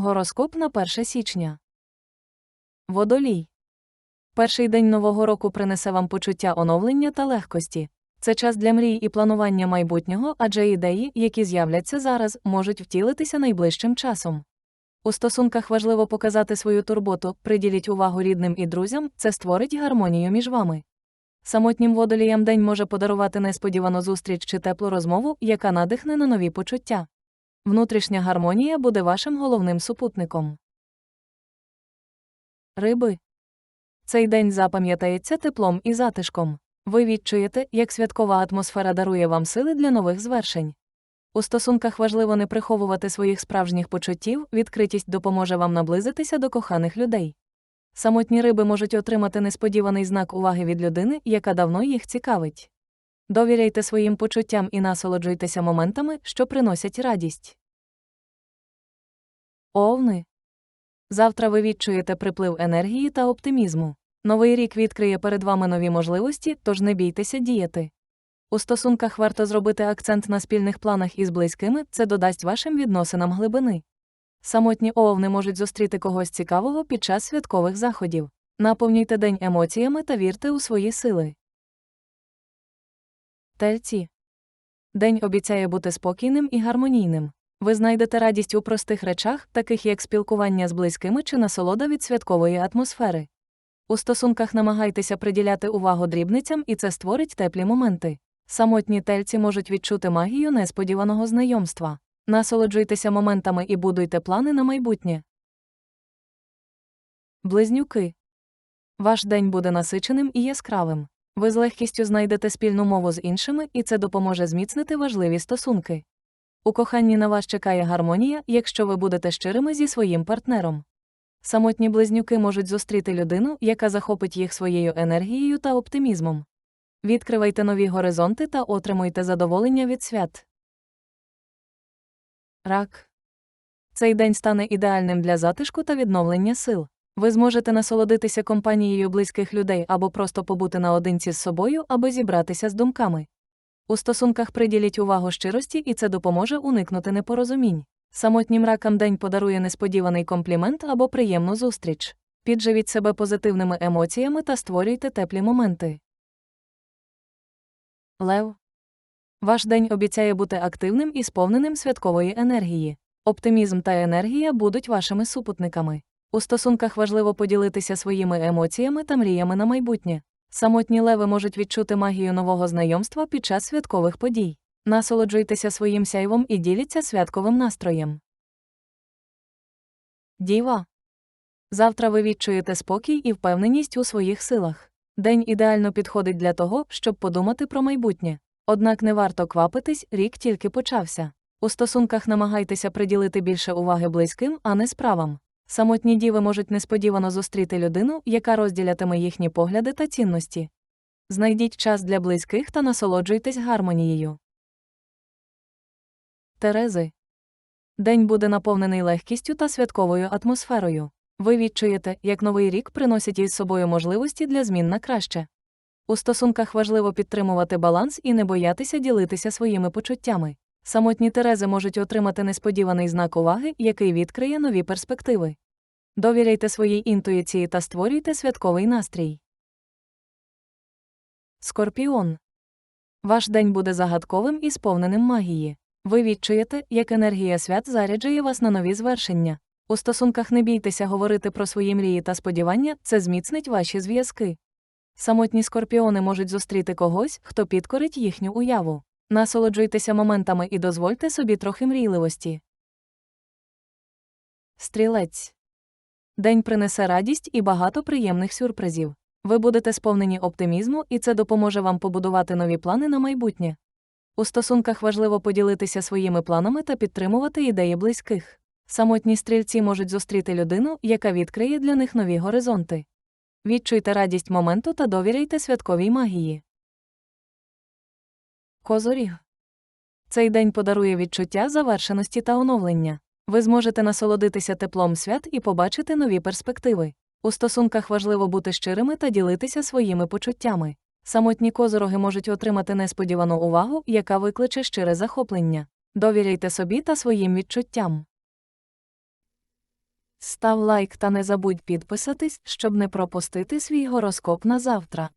Гороскоп на 1 січня. Водолій. Перший день нового року принесе вам почуття оновлення та легкості. Це час для мрій і планування майбутнього, адже ідеї, які з'являться зараз, можуть втілитися найближчим часом. У стосунках важливо показати свою турботу, приділіть увагу рідним і друзям, це створить гармонію між вами. Самотнім водоліям день може подарувати несподівану зустріч чи теплу розмову, яка надихне на нові почуття. Внутрішня гармонія буде вашим головним супутником. Риби. Цей день запам'ятається теплом і затишком. Ви відчуєте, як святкова атмосфера дарує вам сили для нових звершень. У стосунках важливо не приховувати своїх справжніх почуттів, відкритість допоможе вам наблизитися до коханих людей. Самотні риби можуть отримати несподіваний знак уваги від людини, яка давно їх цікавить. Довіряйте своїм почуттям і насолоджуйтеся моментами, що приносять радість. Овни. Завтра ви відчуєте приплив енергії та оптимізму. Новий рік відкриє перед вами нові можливості, тож не бійтеся діяти. У стосунках варто зробити акцент на спільних планах із близькими, це додасть вашим відносинам глибини. Самотні овни можуть зустріти когось цікавого під час святкових заходів. Наповнюйте день емоціями та вірте у свої сили. Тельці. День обіцяє бути спокійним і гармонійним. Ви знайдете радість у простих речах, таких як спілкування з близькими чи насолода від святкової атмосфери. У стосунках намагайтеся приділяти увагу дрібницям, і це створить теплі моменти. Самотні тельці можуть відчути магію несподіваного знайомства. Насолоджуйтеся моментами і будуйте плани на майбутнє. Близнюки. Ваш день буде насиченим і яскравим. Ви з легкістю знайдете спільну мову з іншими, і це допоможе зміцнити важливі стосунки. У коханні на вас чекає гармонія, якщо ви будете щирими зі своїм партнером. Самотні близнюки можуть зустріти людину, яка захопить їх своєю енергією та оптимізмом. Відкривайте нові горизонти та отримуйте задоволення від свят. Рак. Цей день стане ідеальним для затишку та відновлення сил. Ви зможете насолодитися компанією близьких людей або просто побути наодинці з собою, аби зібратися з думками. У стосунках приділіть увагу щирості, і це допоможе уникнути непорозумінь. Самотнім ракам день подарує несподіваний комплімент або приємну зустріч. Підживіть себе позитивними емоціями та створюйте теплі моменти. Лев. Ваш день обіцяє бути активним і сповненим святкової енергії. Оптимізм та енергія будуть вашими супутниками. У стосунках важливо поділитися своїми емоціями та мріями на майбутнє. Самотні леви можуть відчути магію нового знайомства під час святкових подій. Насолоджуйтеся своїм сяйвом і діліться святковим настроєм. Діва. Завтра ви відчуєте спокій і впевненість у своїх силах. День ідеально підходить для того, щоб подумати про майбутнє. Однак не варто квапитись, рік тільки почався. У стосунках намагайтеся приділити більше уваги близьким, а не справам. Самотні діви можуть несподівано зустріти людину, яка розділятиме їхні погляди та цінності. Знайдіть час для близьких та насолоджуйтесь гармонією. Терези. День буде наповнений легкістю та святковою атмосферою. Ви відчуєте, як новий рік приносить із собою можливості для змін на краще. У стосунках важливо підтримувати баланс і не боятися ділитися своїми почуттями. Самотні терези можуть отримати несподіваний знак уваги, який відкриє нові перспективи. Довіряйте своїй інтуїції та створюйте святковий настрій. Скорпіон. Ваш день буде загадковим і сповненим магії. Ви відчуєте, як енергія свят заряджує вас на нові звершення. У стосунках не бійтеся говорити про свої мрії та сподівання, це зміцнить ваші зв'язки. Самотні скорпіони можуть зустріти когось, хто підкорить їхню уяву. Насолоджуйтеся моментами і дозвольте собі трохи мрійливості. Стрілець. День принесе радість і багато приємних сюрпризів. Ви будете сповнені оптимізму, і це допоможе вам побудувати нові плани на майбутнє. У стосунках важливо поділитися своїми планами та підтримувати ідеї близьких. Самотні стрільці можуть зустріти людину, яка відкриє для них нові горизонти. Відчуйте радість моменту та довіряйте святковій магії. Козоріг. Цей день подарує відчуття завершеності та оновлення. Ви зможете насолодитися теплом свят і побачити нові перспективи. У стосунках важливо бути щирими та ділитися своїми почуттями. Самотні козороги можуть отримати несподівану увагу, яка викличе щире захоплення. Довіряйте собі та своїм відчуттям. Став лайк та не забудь підписатись, щоб не пропустити свій гороскоп на завтра.